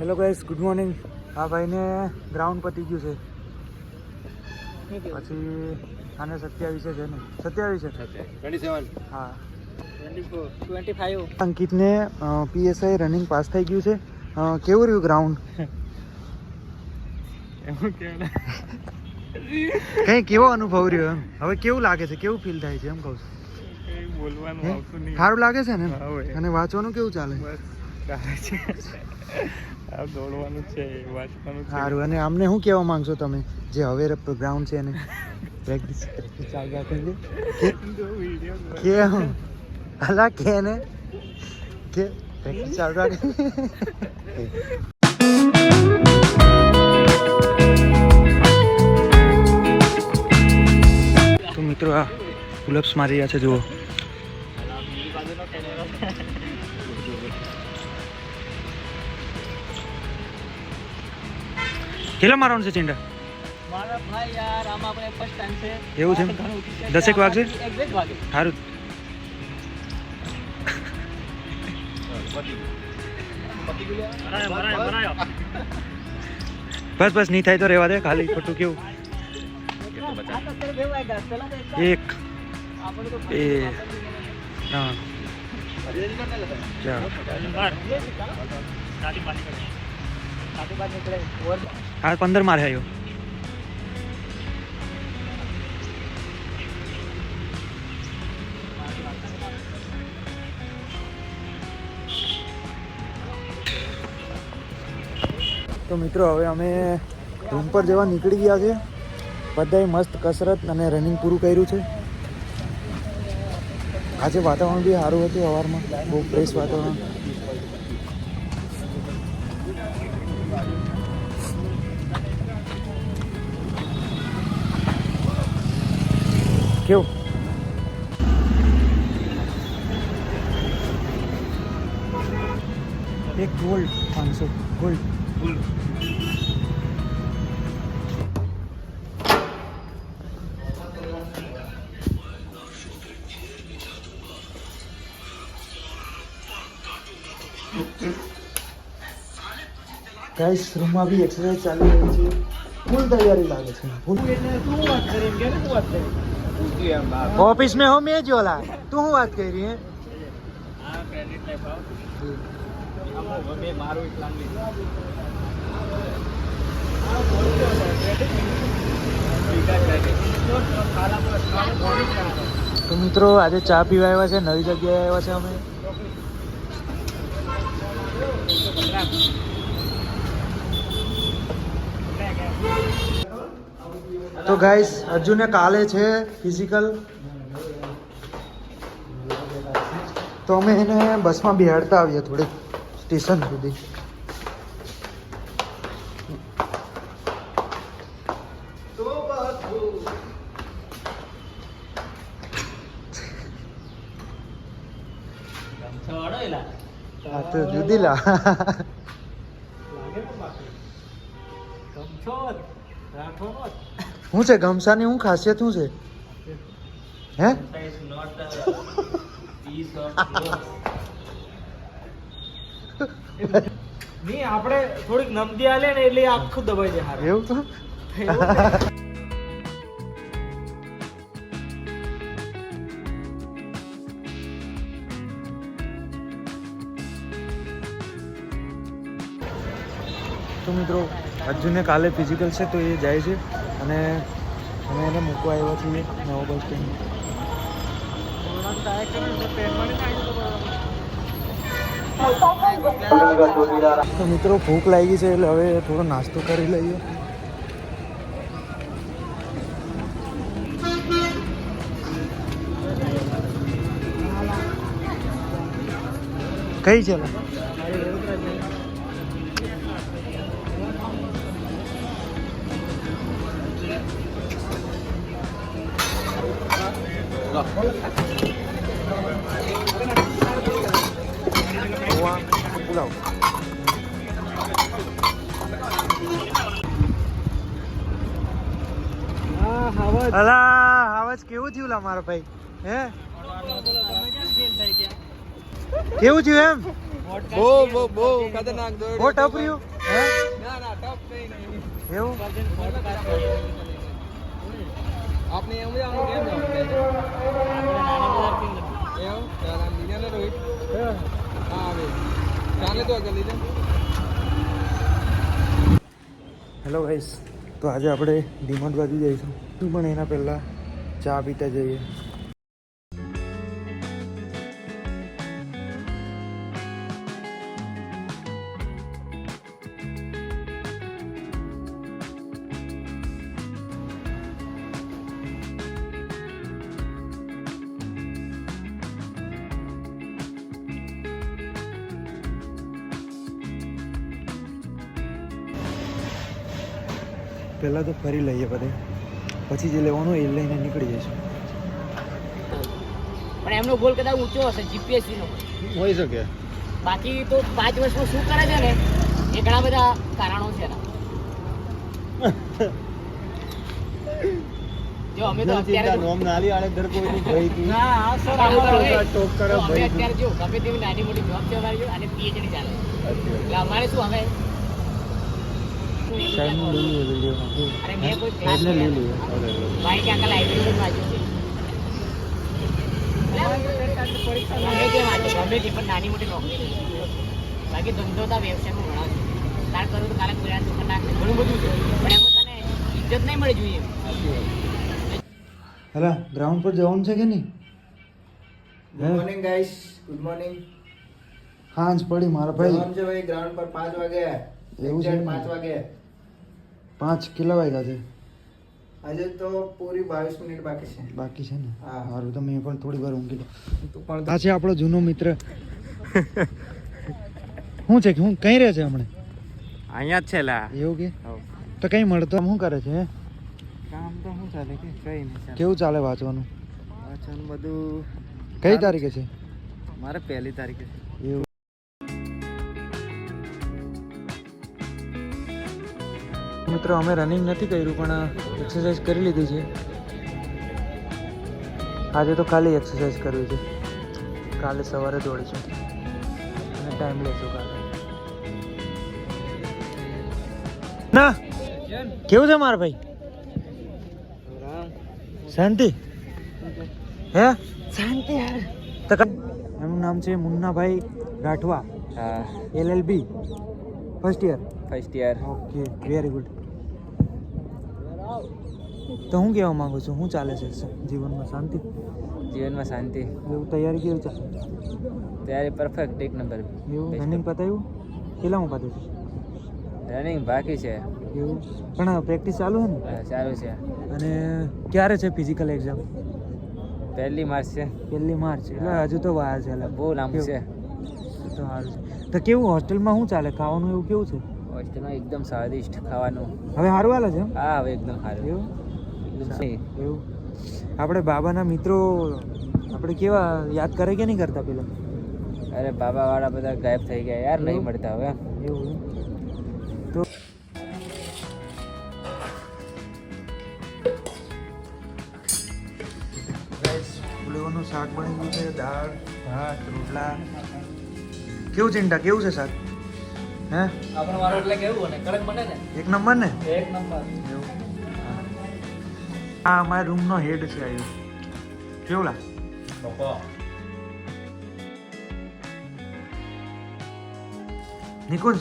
Hello guys good morning આ ભાઈને ground પતી ગયું છે. પછી આને સત્યાવીસે છે ને? સત્યાવીસે છે હા. અંકિતને પીએસઆઈ રનિંગ પાસ થઈ ગયું છે. કેવું રહ્યું ગ્રાઉન્ડ કઈ કેવો અનુભવ રહ્યો એમ? હવે કેવું લાગે છે? કેવું ફીલ થાય છે? એમ કહું છું. સારું લાગે છે ને? અને વાંચવાનું કેવું ચાલે? ચાલે છે. આ દોડવાનું છે વાંચવાનું છે. સારું અને આમને શું કહેવા માંગશો તમે? જે હવે ગ્રાઉન્ડ છે એને? પ્રેક્ટિસ પ્રેક્ટિસ રાખે છે? કે અલા કે ને? કે પ્રેક્ટિસ ચાલુ રાખે મિત્રો આ પુલઅપ્સ મારી રહ્યા છે જુઓ. કેટલા મારવાનું છે ચિંડા મારા ભાઈ યાર આમાં આપણે ફર્સ્ટ ટાઈમ છે. એવું છે? દસેક વાગશે? એક્ઝેક્ટ વાગે. સારું બસ બસ નહીં થાય તો રહેવા દે. ખાલી ખોટું કેવું? એક. એ હા. તો બે ત્રણ ચાર આ પંદર મારે આવ્યો તો મિત્રો હવે અમે રૂમ પર જવા નીકળી ગયા છે. બધાએ મસ્ત કસરત અને રનિંગ પૂરું કર્યું છે. આજે વાતાવરણ બી સારું હતું સવારમાં. બહુ ફ્રેશ વાતાવરણ. કેવું? એક ગોલ્ડ પાંચસો ગોલ્ડ ગાઈસ રૂમમાં બી એક્સરસાઇઝ ચાલી રહી છે. ફૂલ તૈયારી લાગે છે. ફૂલ તું વાત કરી? કે વાત કરી? ઓફિસ में हो मैं जोला તું શું વાત કરી હે આ ક્રેડિટ લાઈફ આવ આમાં ગમે મારું એકલા નહીં તો મિત્રો આજે ચા પીવા આવ્યા છે નવી જગ્યાએ આવ્યા છે અમે તો ગાઈસ અર્જુને કાલે છે ફિઝિકલ તો અમે એને બસમાં બિહાડતા આવીએ થોડીક સ્ટેશન સુધી. હા લા. શું છે ગમસાની શું ખાસિયત શું છે? હે? નહીં આપણે થોડીક નમદી આલે ને એટલે આખું દબાઈ જાય હારે. એવું તો? તો મિત્રો અર્જુનને કાલે ફિઝિકલ છે તો એ જાય છે અને અમે એને મૂકવા આવ્યા છીએ નવો બસ સ્ટેન્ડ તો મિત્રો ભૂખ લાગી છે એટલે હવે થોડો નાસ્તો કરી લઈએ. કઈ છે? હવા અલા આવાજ કેવું થયું લા મારા ભાઈ? હે? કેવું થયું એમ? બહુ બહુ બહુ ખતરનાક દોડ્યો. બહુ ટફ રહ્યું હે? ના ના ટફ નહીં નહીં. એવું? Podcast આપને એમ હેલો ગાઈસ તો આજે આપણે ડીમાર્ટ બાજુ જઈશું. તું પણ એના પહેલાં ચા પીતા જઈએ. પહેલાં તો ફરી લઈએ બધે. પછી જે લેવાનું એ લઈને નીકળી જઈશું. પણ એમનો ગોલ કદાચ ઊંચો હશે જીપીએસસી નો. હોઈ શકે. બાકી તો પાંચ વર્ષમાં શું કરે છે ને એ ઘણા બધા કારણો છે એના. જો અમે તો અત્યારે જો- નાલી આડે દર કોઈ ભાઈ ના, સર અમારો ટોપ કરે? તો અમે અત્યારે જો ગમે તેવી નાની મોટી જોબ છે અમારી અને પીએચડી ચાલે. એટલે અમારે શું હવે? સાઈડનું લઈ વિડીયોમાં અરે મેં કોઈ ક્લાસ સાઈડને લઈ કર્યા. લઈએ ભાઈ કે અંકલ લાઇબ્રેરી વાંચ્યું છે ગમે તે વાંચો ગમે તે પણ નાની મોટી નોકરી નહીં. બાકી ધંધોતા વ્યવસાયમાં ઘણા છે. તાર કરું તો ગુજરાત દુકાન નાખ. ઘણું બધું છે. પણ એમાં તને ઇજ્જત નહીં મળે જોઈએ. હેલા ગ્રાઉન્ડ પર જવાનું છે કે નહીં? Good morning guys good morning હાંજ પડી મારા જવાનું ભાઈ છે ભાઈ ગ્રાઉન્ડ પર પાંચ વાગે. એવું છે? પાંચ વાગે. પાંચ કેટલા વાગ્યા છે? આજે તો પૂરી બાવીસ મિનિટ બાકી છે. બાકી છે ને? હા. સારું તો મેં પણ થોડી વાર ઊંઘી લો પણ આ છે આપણો જૂનો મિત્ર. શું છે કે હું કઈ રહે છે હમણે? અહીંયા જ છે લા. એવું કે? તો કઈ મળતો? શું કરે છે કામ તો શું ચાલે કે? કઈ નહીં કેવું ચાલે વાંચવાનું? વાંચવાનું બધું કઈ તારીખે છે? મારે પહેલી તારીખે છે. એવું. મિત્રો અમે રનિંગ નથી કર્યું પણ એક્સરસાઇઝ કરી લીધી છે. આજે તો ખાલી એક્સરસાઇઝ કરવી છે. કાલે સવારે દોડીશું. અને ટાઈમ લેશું કાલે. ના! કેવું છે મારા ભાઈ? શાંતિ? હે? શાંતિ ક- એમનું નામ છે Munnabhai Rathwa. LLB first year first year okay very good તો હું કહેવા માંગુ છું શું ચાલે છે જીવનમાં શાંતિ? જીવનમાં શાંતિ. એવું તૈયારી કેવી ચાલે? તૈયારી પરફેક્ટ એક નંબર. એવું? રનિંગ પતાવ્યું? કેટલા હું પતાવ્યું રનિંગ બાકી છે. એવું? પણ પ્રેક્ટિસ ચાલુ છે ને? ચાલુ છે. અને ક્યારે છે ફિઝિકલ એક્ઝામ પહેલી માર્ચ છે. પહેલી માર્ચ. એટલે હજુ તો વાર છે બહુ લાંબુ છે. તો સારું છે. તો કેવું હોસ્ટેલમાં શું ચાલે? ખાવાનું એવું કેવું છે? હોસ્ટેલમાં એકદમ સ્વાદિષ્ટ ખાવાનું. હવે સારું હાલે છે હા હવે એકદમ સારું. એવું. એવું? આપણે બાબાના મિત્રો આપણે કેવા યાદ કરે કે નહીં કરતા પેલા? અરે બાબા વાળા બધા ગાયબ થઈ ગયા યાર નહીં મળતા હવે. એવું? તો ફૂલેવાનું શાક બની ગયું છે દાળ ભાત રોટલા. કેવું ચિંતા? કેવું છે શાક? હે? આપણો વાળો એટલે કેવું બને કડક બને ને? એક નંબર ને? એક નંબર. એવું. આ અમારા રૂમનો હેડ છે આવ્યો કેવું લાગ નિકુંજ